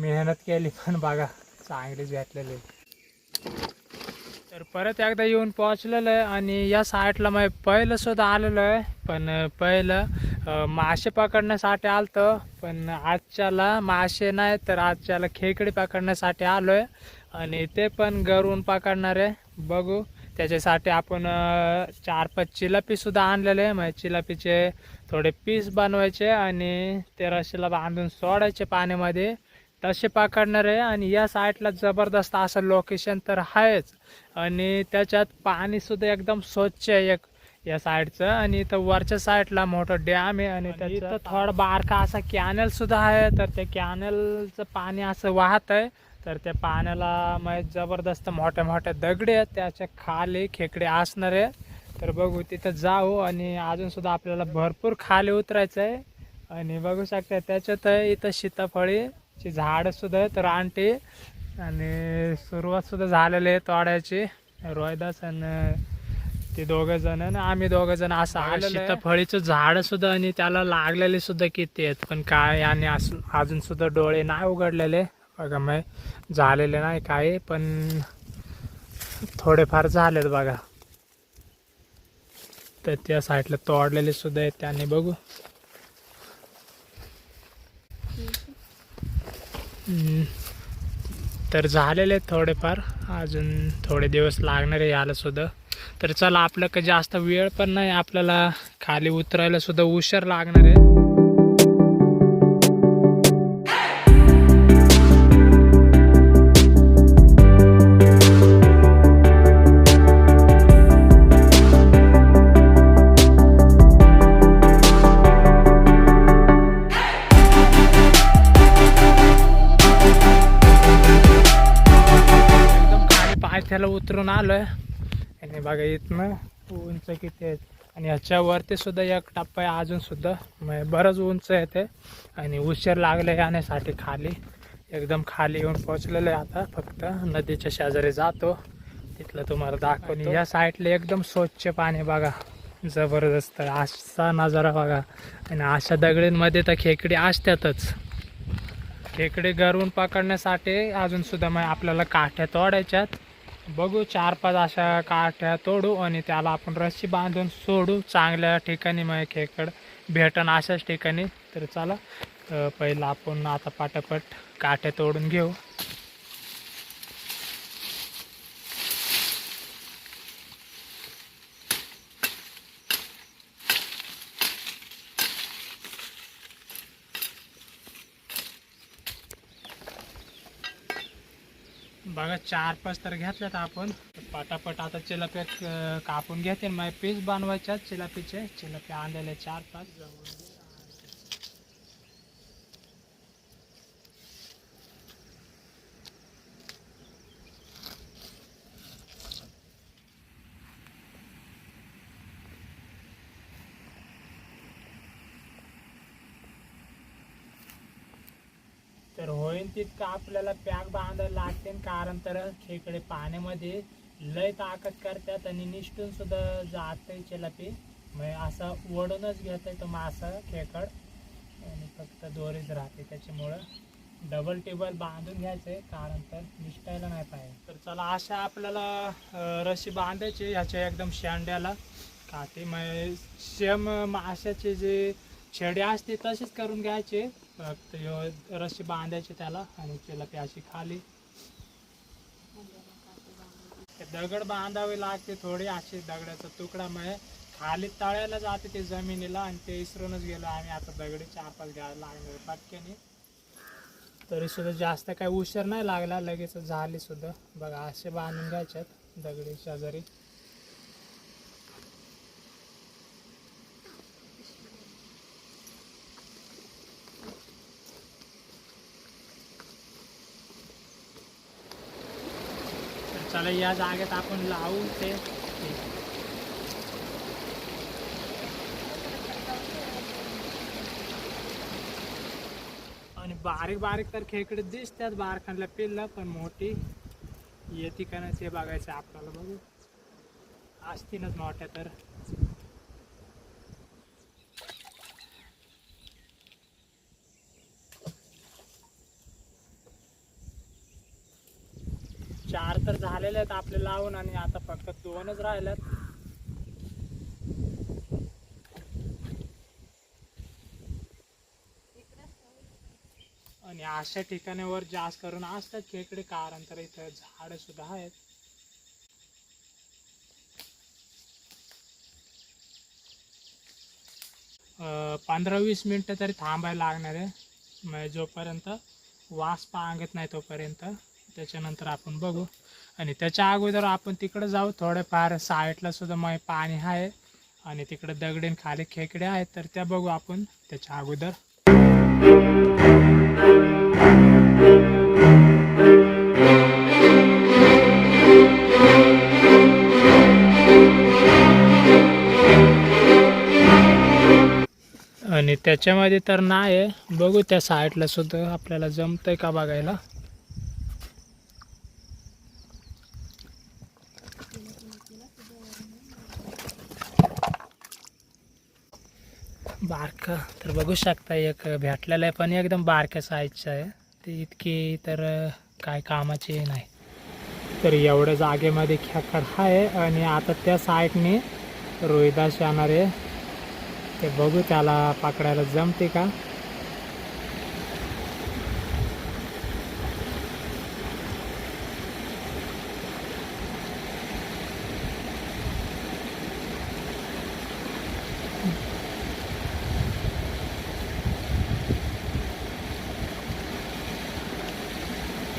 मेहनत केली पण बघा चांगलीच भेटलेली. तर परत एकदा येऊन पोहोचलेलं आहे आणि या साईडला मग पहिलं सुद्धा आलेलो आहे. पण पहिलं मासे पकडण्यासाठी आलतं पण आजच्याला मासे नाही तर आजच्याला खेकडी पकडण्यासाठी आलो आहे आणि ते पण घरून पकडणार आहे. बघू त्याच्यासाठी आपण चार पाच चिलापीसुद्धा आणलेले आहे. मग चिलापीचे थोडे पीस बनवायचे आणि ते रशीला बांधून सोडायचे पाण्यामध्ये. तसे पकडणार आहे आणि या साईडला जबरदस्त असं लोकेशन तर आहेच. आणि त्याच्यात पाणीसुद्धा एकदम स्वच्छ आहे एक या साईडचं. आणि इथं वरच्या साईडला मोठं डॅम आहे आणि इथं थोडं बारका असा कॅनल सुद्धा आहे. तर त्या कॅनलचं पाणी असं वाहत आहे. तर त्या पाण्याला मग जबरदस्त मोठ्या मोठ्या दगडी आहेत. त्याच्याखाली खेकडे असणार आहे. तर बघू तिथं जाऊ आणि अजून सुद्धा आपल्याला भरपूर खाली उतरायचं आहे. आणि बघू शकता त्याच्यात इथं सीताफळीची झाडं सुद्धा आहेत रानटी. आणि सुरुवात सुद्धा झालेली आहे तोडायची. रोहिदास आणि ते दोघं जण आणि आम्ही दोघं जण असं आलं सीताफळीचं झाड सुद्धा आणि त्याला लागलेले सुद्धा किती आहेत पण काय आणि अस- अजून सुद्धा डोळे नाही उघडलेले. बघा मग झालेले नाही काय पण थोडेफार झालेत बघा. तर त्या साईडला तोडलेले सुद्धा आहेत त्याने बघू. तर झालेले आहेत थोडेफार. अजून थोडे दिवस लागणार आहे याला सुद्धा. तर चला आपलं का जास्त वेळ पण नाही. आपल्याला खाली उतरायला सुद्धा उशीर लागणार आहे. पायथ्याला उतरून आलोय. आणि बघा इथनं उंच किती आहेत? आणि ह्याच्यावरती सुद्धा एक टप्पा आहे अजून सुद्धा. बरंच उंच आहे ते. आणि उशीर लागले याण्यासाठी खाली. एकदम खाली येऊन पोहोचलेलं आहे आता. फक्त नदीच्या शेजारी जातो. तिथलं तुम्हाला दाखवून या साईडला एकदम स्वच्छ पाणी बघा. जबरदस्त असा नजारा बघा. आणि अशा दगडींमध्ये तर खेकडी असतातच. खेकडे गरवून पकडण्यासाठी अजून सुद्धा मग आपल्याला काठ्या तोडायच्यात. बघू चार पाच अशा काठ्या तोडू आणि त्याला आपण रस्सी बांधून सोडू. चांगल्या ठिकाणी मग खेकड भेटन अशाच ठिकाणी. तर चला अं, पहिलं आपण आता पाटापट काठ्या तोडून घेऊ. बघा चार पाच तर घेतल्यात आपण. पटापट आता चिलाप्या कापून घेते. मग पीस बनवायच्यात चिलापीचे चिलापी आणलेले चार पाच. तर होईल तितकं आपल्याला पॅक बांधायला लागते. कारण तर खेकडे पाण्यामध्ये लय ताकद करतात आणि निष्ठून सुद्धा जात चलापी. मग असं ओढूनच घेत आहे तो मासा खेकड. आणि फक्त दोरीच राहते. त्याच्यामुळं डबल टेबल बांधून घ्यायचे कारण तर निष्ठायला नाही पाहिजे. तर चला अशा आपल्याला रशी बांधायची. ह्याच्या एकदम शेंड्याला काठी. मग सेम माशाचे जे छेडे असते तसेच करून घ्यायचे. फक्त रस्सी बांधायची त्याला आणि चिलापी अशी खाली. दगड बांधावे लागते थोडी अशी दगडाचा तुकडामुळे खाली तळायला जाते ते जमिनीला आणि ते इसरूनच गेलो. आम्ही आता दगडी चार पाच घ्यायला लागणार पटक्याने. तरी सुद्धा जास्त काही उशीर नाही लागला लगेच झाली सुद्धा. बघा असे बांधून घ्यायच्यात दगडी शेजारी तर या जागेत आपण लावू ते. आणि बारीक बारीक तर खेकडे दिसतात बारखांना पिल्लं पण मोठी. येते का नाही ते बघायचं आपल्याला बघू. असतीनच मोठ्या तर. तर झालेले आहेत आपले लावून आणि आता फक्त दोनच राहिल्यात. आणि अशा ठिकाणावर जास्त करून असतात खेकडे कारण तर इथं झाड सुद्धा आहेत. पंधरा वीस मिनटं तरी थांबायला लागणार आहे. म्हणजे जोपर्यंत वास पांगत नाही तोपर्यंत. त्याच्यानंतर आपण बघू. आणि त्याच्या अगोदर आपण तिकडं जाऊ. थोड्याफार साईडला सुद्धा मग पाणी आहे. आणि तिकडे दगडीन खाली खेकडे आहेत. तर त्या बघू आपण त्याच्या अगोदर. आणि त्याच्यामध्ये तर नाही आहे बघू त्या साईडला सुद्धा आपल्याला जमतंय का बघायला. बारक. तर बघू शकता एक भेटलेलं आहे पण एकदम बारक्या साईजचं आहे. ते इतकी तर काय कामाची नाही. तर एवढ्या जागेमध्ये खेकड आहे आणि आता त्या साईडने रोहिदास येणार आहे. ते बघू त्याला पकडायला जमते का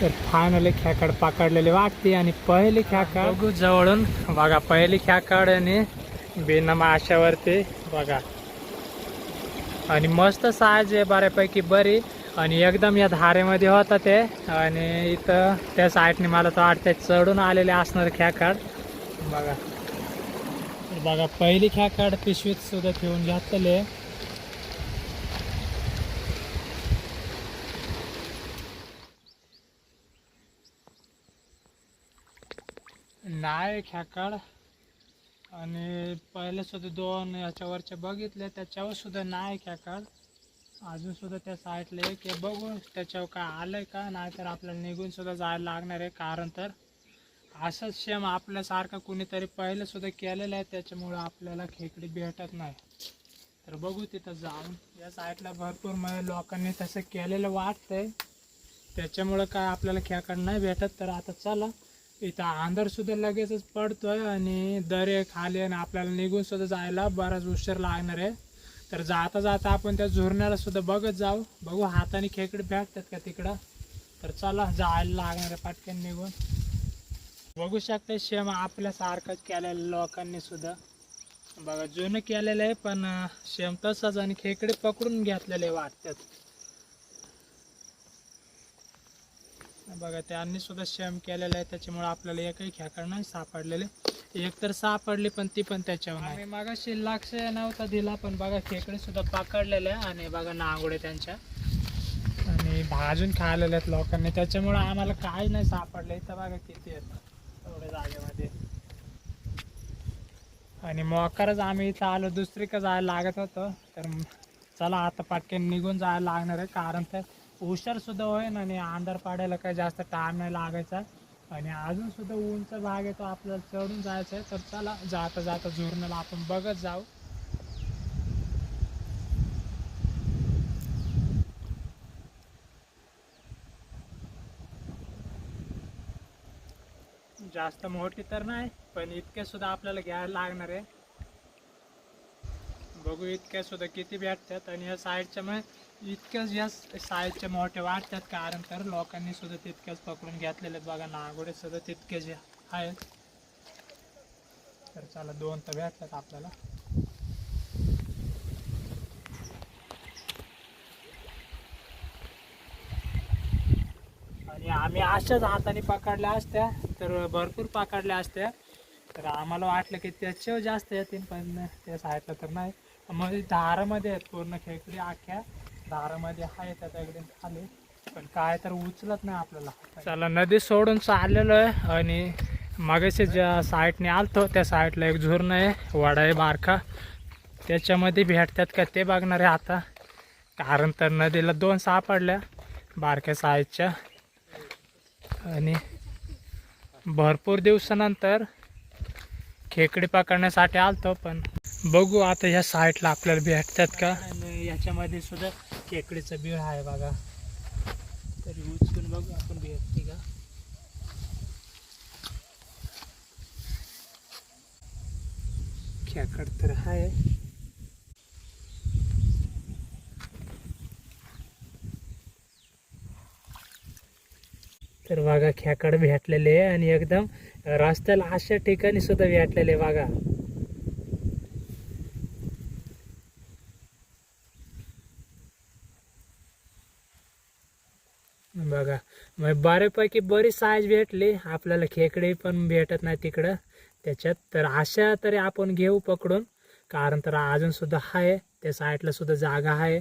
तर फायनली खेकड पकडलेली वाटते आणि पहिली खेकड बघू जवळून. बघा पहिली खेकड आणि बिना माशावरती बघा. आणि मस्त साईज आहे बऱ्यापैकी बरी. आणि एकदम या धारेमध्ये होता ते. आणि इथं त्या साईडने मला तर वाटतं चढून आलेले असणार खेकड. बघा. बघा पहिली खेकड पिशवीत सुद्धा ठेवून घातलेले नाही खेकड आणि पहिले सुद्धा दोन याच्यावरचे बघितले त्याच्यावर सुद्धा नाही खेकड अजून सुद्धा त्या साईडला एक बघू त्याच्यावर काय आलंय का? नाहीतर आपल्याला निघून सुद्धा जायला लागणार आहे. कारण तर असंच सेम आपल्यासारखं कुणीतरी पहिलं सुद्धा केलेलं आहे. त्याच्यामुळं आपल्याला खेकडी भेटत नाही. तर बघू तिथं जाऊन. या साईडला भरपूर म्हणजे लोकांनी तसं केलेलं वाटतंय. त्याच्यामुळं काय आपल्याला खेकड नाही भेटत. तर आता चला. इथं अंधार सुद्धा लगेचच पडतोय आणि दरे खाली आणि आपल्याला निघून सुद्धा जायला बराच उशीर लागणार आहे. तर जाता जाता आपण त्या झुरण्याला सुद्धा बघत जाऊ. बघू हाताने खेकडे भेटतात का तिकडं. तर चला जायला लागणार आहे पटकन निघून. बघू शकता शेम आपल्यासारखंच केलेलं लोकांनी सुद्धा. बघा जुनं केलेलं आहे पण शेम तसंच आणि खेकडे पकडून घेतलेले वाटतात. बघा त्यांनी सुद्धा शेम केलेलं आहे त्याच्यामुळे आपल्याला एकही खेकड नाही सापडलेले. एक तर सापडली पण ती पण त्याच्यावर नाही. मगाशी लक्ष नव्हता दिला पण बघा खेकडे सुद्धा पकडलेले आहे आणि बघा नांगोडे त्यांच्या. आणि भाजून खायलेले आहेत लोकांनी. त्याच्यामुळे आम्हाला काय नाही सापडलं. इथं बघा किती आहेत. एवढ्या जागेमध्ये. आणि मोकारच आम्ही इथं आलो. दुसरीकडे जायला लागत होतं. तर चला आता पटकन निघून जायला लागणार आहे. कारण तर हुशार सुद्धा होईन आणि अंधार पाडायला काही जास्त टाइम नाही लागायचा. आणि अजून सुद्धा उंच भाग आहे तो आपल्याला चढून जायचा आहे. तर चला जाता जाता झुरणाला आपण बघत जाऊ. जास्त मोठी तर नाही पण इतके सुद्धा आपल्याला घ्यायला लागणार आहे. बघू इतक्या सुद्धा किती भेटतात. आणि या साईडच्या मग इतक्याच या साईजच्या मोठ्या वाटतात कारण तर लोकांनी सुद्धा तितक्याच पकडून घेतलेले आहेत. बघा नागोडे सुद्धा तितकेच आहेत. तर चला दोन तर भेटतात आपल्याला. आणि आम्ही अशाच हाताने पकडल्या असत्या तर भरपूर पकडल्या असत्या. तर आम्हाला वाटलं की त्याच्यावर जास्त येतील पण त्या साईडला तर नाही. मग धारामध्ये आहेत पूर्ण खेकडी आख्या. दारामध्ये आहे त्या दगडी खाली. पण काय तर उचलत नाही आपल्याला. चला नदी सोडून चाललेलो आहे आणि मागाशी ज्या साईडने आलतो त्या साईडला एक झुरण आहे वडा आहे बारका. त्याच्यामध्ये भेटतात का ते बघणार आहे आता. कारण तर नदीला दोन सापडल्या बारक्या साईजच्या. आणि भरपूर दिवसानंतर खेकडे पकडण्यासाठी आलतो पण बघू आता ह्या साईडला आपल्याला भेटतात का. याच्यामध्ये सुद्धा खेकडीचं बीळ आहे बघा. तरी उचलून बघू आपण भेटते का? खेकड तर आहे. तर बघा खेकड भेटलेले आहे आणि एकदम रस्त्याला अशा ठिकाणी सुद्धा भेटलेले आहे बघा बघा मग बऱ्यापैकी बरी साईज भेटली. आपल्याला खेकडे पण भेटत नाही तिकडं. त्याच्यात तर अशा तरी आपण घेऊ पकडून. कारण तर अजून सुद्धा आहे त्या साईडला सुद्धा जागा आहे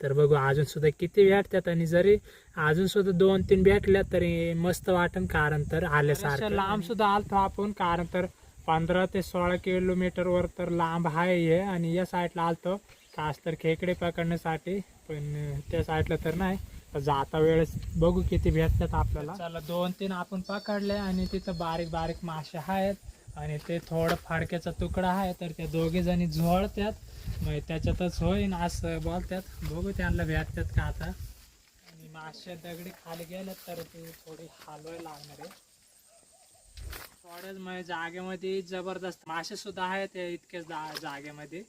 तर बघू अजून सुद्धा किती भेटतात आणि जरी अजून सुद्धा दोन तीन भेटल्या तरी मस्त वाटन. कारण तर आल्यासारखं. लांब सुद्धा आलतो आपण. कारण तर पंधरा ते सोळा किलोमीटरवर तर लांब आहे हे. आणि या साईडला आलतो. खास तर खेकडे पकडण्यासाठी. पण त्या साईडला तर नाही. तर जाता वेळेस बघू किती भेटतात आपल्याला. चला दोन तीन आपण पकडले आणि तिथं बारीक बारीक मासे आहेत आणि ते थोडं फाडक्याचा तुकडा आहे तर त्या दोघे जणी झोळतात मग त्याच्यातच होईन असं बोलतात बघू त्यांना भेटतात का आता. आणि मासे दगडी खाली गेले तर ते थोडी हलवायला लागणार आहे. थोड्याच म्हणजे जागेमध्ये जबरदस्त मासे सुद्धा आहेत इतकेच जा- जागेमध्ये.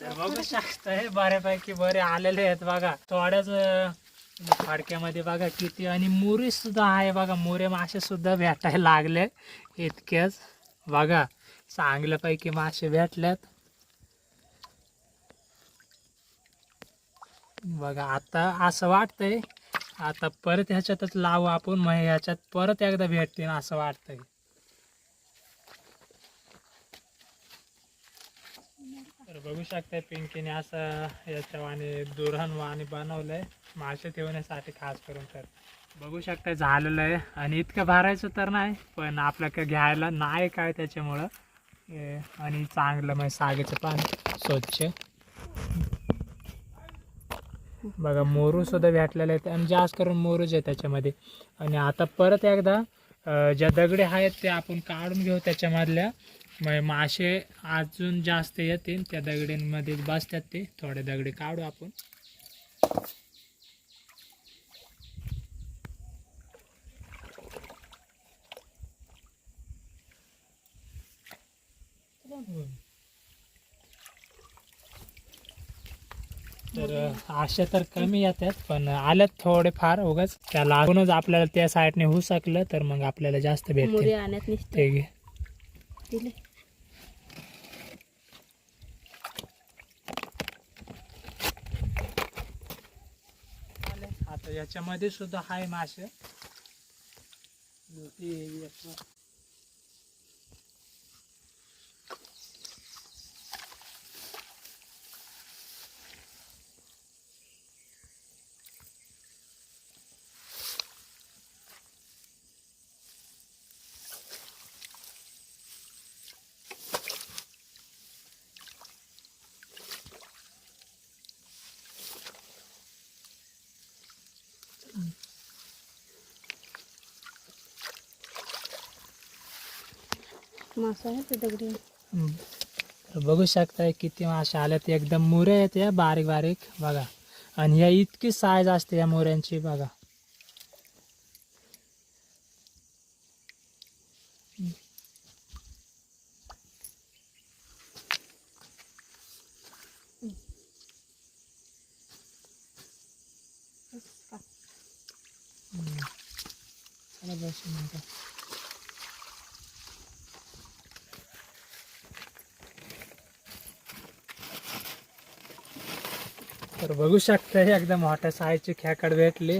तर बघू शकताय बऱ्यापैकी बरे आलेले आहेत बघा. थोड्याच फाडक्यामध्ये बघा किती आणि मुरी सुद्धा आहे बघा. मोरे मासे सुद्धा भेटायला लागले इतकेच. बघा चांगल्यापैकी मासे भेटल्यात. बघा आता असं वाटतंय आता परत ह्याच्यातच लावू आपण मग ह्याच्यात परत एकदा भेटतील असं वाटतंय. तर बघू शकताय पिंकीने असं याच्या वाणी दुरहन वाणी बनवलंय मासे ठेवण्यासाठी खास करून तर. बघू शकताय झालेलं आहे आणि इतकं भरायचं तर नाही पण आपल्याकडे घ्यायला नाही काय त्याच्यामुळं. आणि चांगलं म्हणजे सागेचं पाणी स्वच्छ. बघा मोरू सुद्धा भेटलेले आहेत आणि जास्त करून मोरूच आहे त्याच्यामध्ये. आणि आता परत एकदा ज्या दगडे आहेत ते आपण काढून घेऊ त्याच्यामधल्या. मग मासे अजून जास्त येतील त्या दगडींमध्ये. बसतात ते. थोडे दगडे काढू आपण. तर अशा तर कमी येतात पण आल्यात थोडे फार उगाच. त्याला अजूनच आपल्याला त्या साईडने होऊ शकलं तर मग आपल्याला जास्त भेटते आता याच्यामध्ये सुद्धा आहे मासे. मासा आहे ते दगडी. तर बघू शकताय किती मासे आले ते एकदम मोरे आहेत या बारीक बारीक बघा. आणि या इतकी साईज असते या मोऱ्यांची बघा. तर बघू शकता एकदम मोठ्या साईजची खेकड भेटली.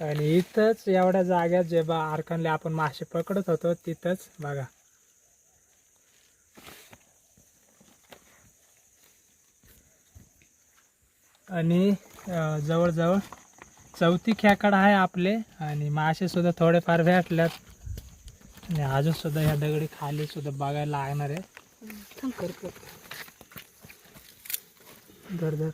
आणि इथंच एवढ्या जाग्यात जे बा आरकणले आपण मासे पकडत होतो तिथंच बघा. आणि जवळजवळ चौथी खेकड आहे आपले. आणि मासे सुद्धा थोडेफार भेटल्यात. आणि अजून सुद्धा ह्या दगडी खाली सुद्धा बघायला लागणार आहे. धर धर.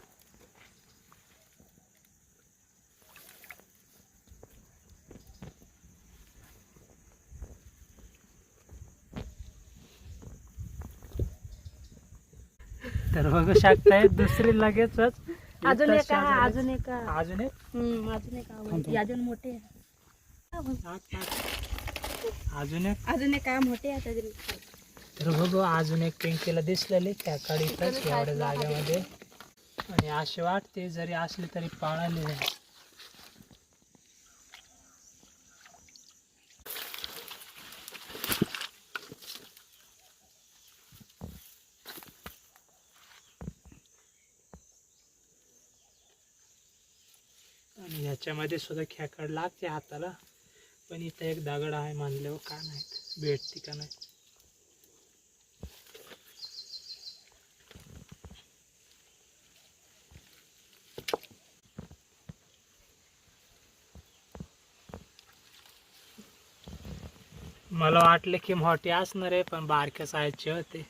तर बघू शकताय दुसरी लगेचच अजून एक आहे, अजून एक आहे. अजून एक हम्म, अजून एक आहे. अजून मोठे आहे. अजून एक अजून एक आहे मोठे आहे. तर बघू अजून एक पिंकीला दिसलेली त्या इथंच एवढ्या जागेमध्ये आणि अशी वाटते जरी असली तरी पळाली आहे आणि ह्याच्यामध्ये सुद्धा खेकड लागते हाताला. पण इथं एक दगड आहे मानल्यावर का नाही भेटते का नाही. मला वाटलं की मोठी असणार आहे पण बारक्या साईजचे होते.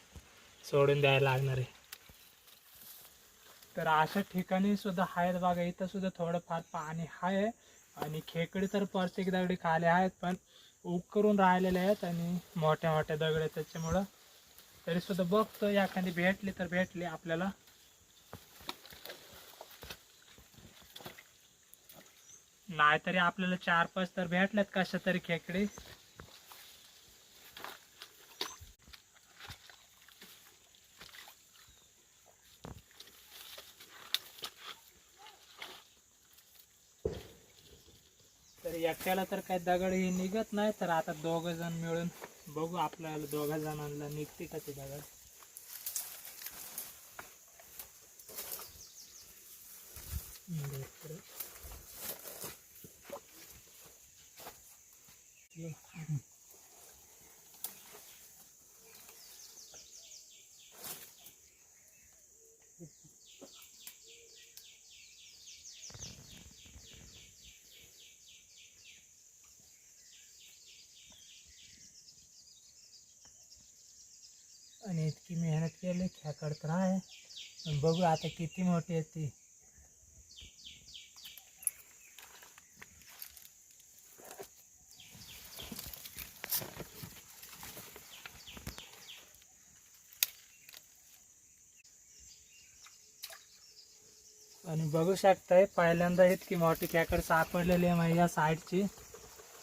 सोडून द्यायला लागणार आहे. तर अशा ठिकाणी सुद्धा आहेत बघा इथं सुद्धा थोडंफार पाणी आहे आणि खेकडे तर प्रत्येक दगडी खाली आहेत पण उग करून राहिलेले आहेत आणि मोठ्या मोठ्या दगड आहेत त्याच्यामुळं. तरी सुद्धा बघतो एखादी भेटली तर भेटली आपल्याला. नाहीतरी आपल्याला चार पाच तर भेटल्यात कशा तरी खेकडे. त्याला तर काही दगड हे निघत नाही तर आता दोघ जण मिळून बघू आपल्याला दोघा जणांना निघते का ते दगड Yeah. आणि इतकी मेहनत केली खेकड तर आहे. पण बघू आता किती मोठी आहे ती. आणि बघू शकताय पहिल्यांदा इतकी मोठी कॅकड सापडलेली आहे माझ्या या साईडची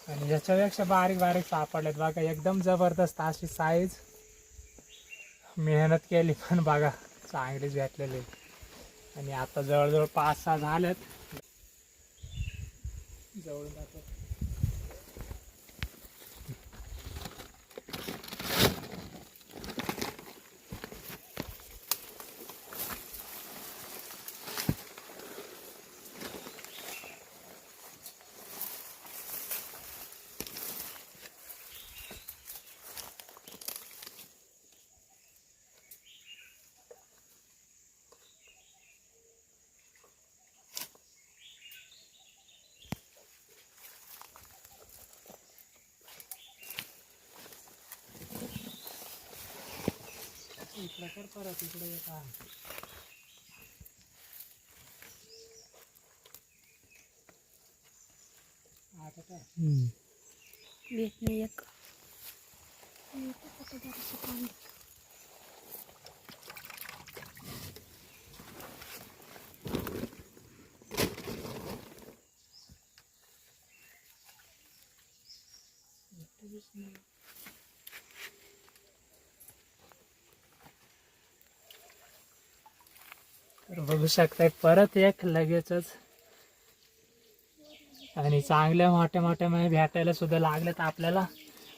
आणि याच्यापेक्षा बारीक बारीक सापडलेत. बघा एकदम जबरदस्त अशी साईज मेहनत केली पण बघा चांगलीच भेटलेली. आणि आता जवळजवळ पाच सहा झाल्यात जवळ इकडं कर परत इकडे एक. आता काय एक जरासं पाणी? तर बघू शकताय. परत एक लगेचच. आणि चांगल्या मोठ्या मोठ्या म्हणजे भेटायला सुद्धा लागल्यात आपल्याला.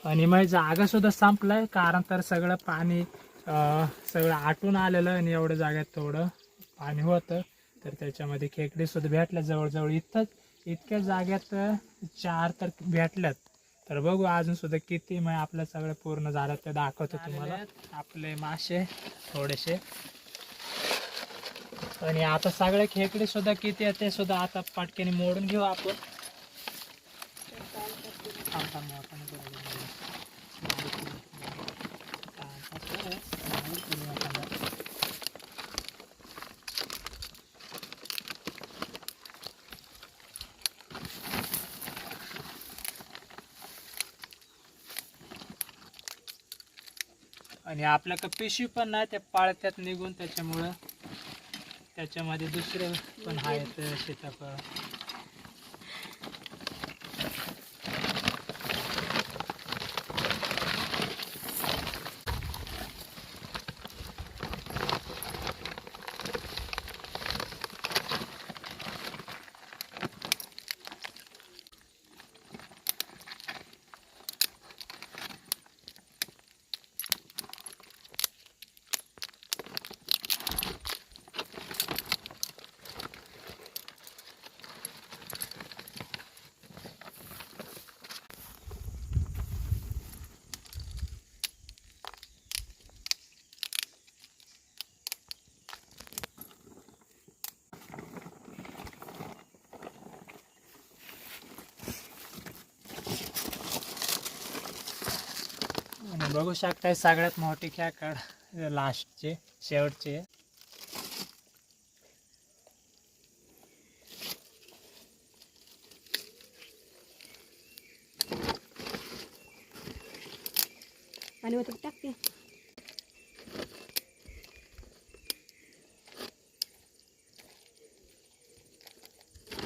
आणि मग जागा सुद्धा संपलाय कारण तर सगळं पाणी सगळं आटून आलेलं आणि एवढ्या जागेत थोडं पाणी होतं. तर त्याच्यामध्ये खेकडे सुद्धा भेटल्या जवळजवळ इथंच. इतक्या जाग्यात चार तर भेटल्यात. तर बघू अजून सुद्धा किती मग आपलं सगळं पूर्ण झालं ते दाखवतो तुम्हाला. आपले मासे थोडेसे. आणि आता सगळे खेकडे सुद्धा किती आहेत ते सुद्धा आता पाटक्याने मोडून घेऊ आपण. आणि आपल्याकडं पिशवी पण नाही त्या पाळत्यात निघून त्याच्यामुळं. त्याच्यामध्ये दुसरं पण आहेत सीताफळ आणि बघू शकताय सगळ्यात मोठी खेकड लास्टचे शेवटचे. आणि होतं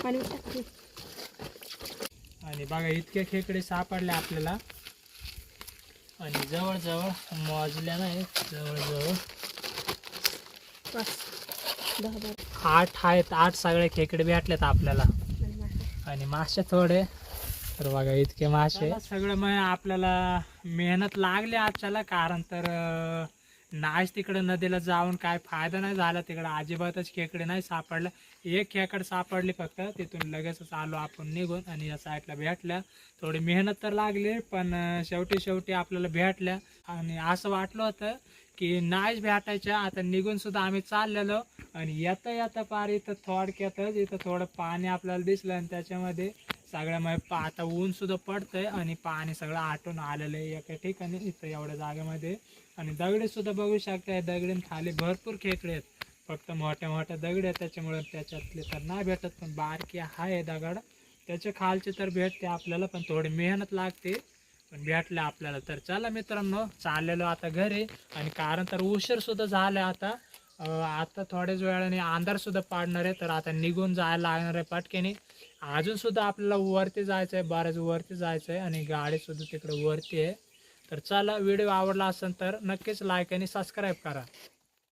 पाणी टाकते. आणि बघा इतके खेकडे सापडले आपल्याला. आणि जवळजवळ मोजल्या नाही जवळजवळ आठ आहेत आठ सगळे खेकडे भेटलेत आपल्याला. आणि मासे. थोडे. तर बघा इतके मासे. सगळं मग आपल्याला मेहनत लागली आजच्याला कारण तर नाच तिकडे नदीला जाऊन काय फायदा नाही झाला तिकडे अजिबातच खेकडे नाही सापडलं. एक खेकड सापडली फक्त तिथून लगेचच आलो आपण निघून आणि या साईडला भेटल्या. थोडी मेहनत तर लागली पण शेवटी शेवटी आपल्याला भेटल्या. आणि असं वाटलं होतं की नाहीच भेटायच्या आता निघून सुद्धा आम्ही चाललेलो. आणि येता येता पार इथं थोडक्यातच इथं थोडं पाणी आपल्याला दिसलं आणि त्याच्यामध्ये सगळ्या मग पा आता ऊन सुद्धा पडतंय आणि पाणी सगळं आटून आलेलं आहे एका ठिकाणी इथं एवढ्या जागेमध्ये. आणि दगडे सुद्धा बघू शकताय दगडीन खाली भरपूर खेकडे आहेत. फक्त मोठ्या मोठ्या दगड आहेत त्याच्यामुळे त्याच्यातले तर नाही भेटत पण बारकी आहे दगड. त्याच्या खालचे तर भेटते आपल्याला पण थोडी मेहनत लागते. पण भेटले आपल्याला तर चला मित्रांनो चाललेलो आता घरी. आणि कारण तर उशीर सुद्धा झाला आता. आता थोड्याच वेळाने अंधार सुद्धा पाडणार आहे तर आता निघून जायला लागणार आहे पटकेने. अजून सुद्धा आपल्याला वरती जायचं आहे बऱ्याच वरती जायचं आहे आणि गाडी सुद्धा तिकडे वरती आहे. तर चला व्हिडिओ आवडला असेल तर नक्कीच लाईक आणि सबस्क्राईब करा.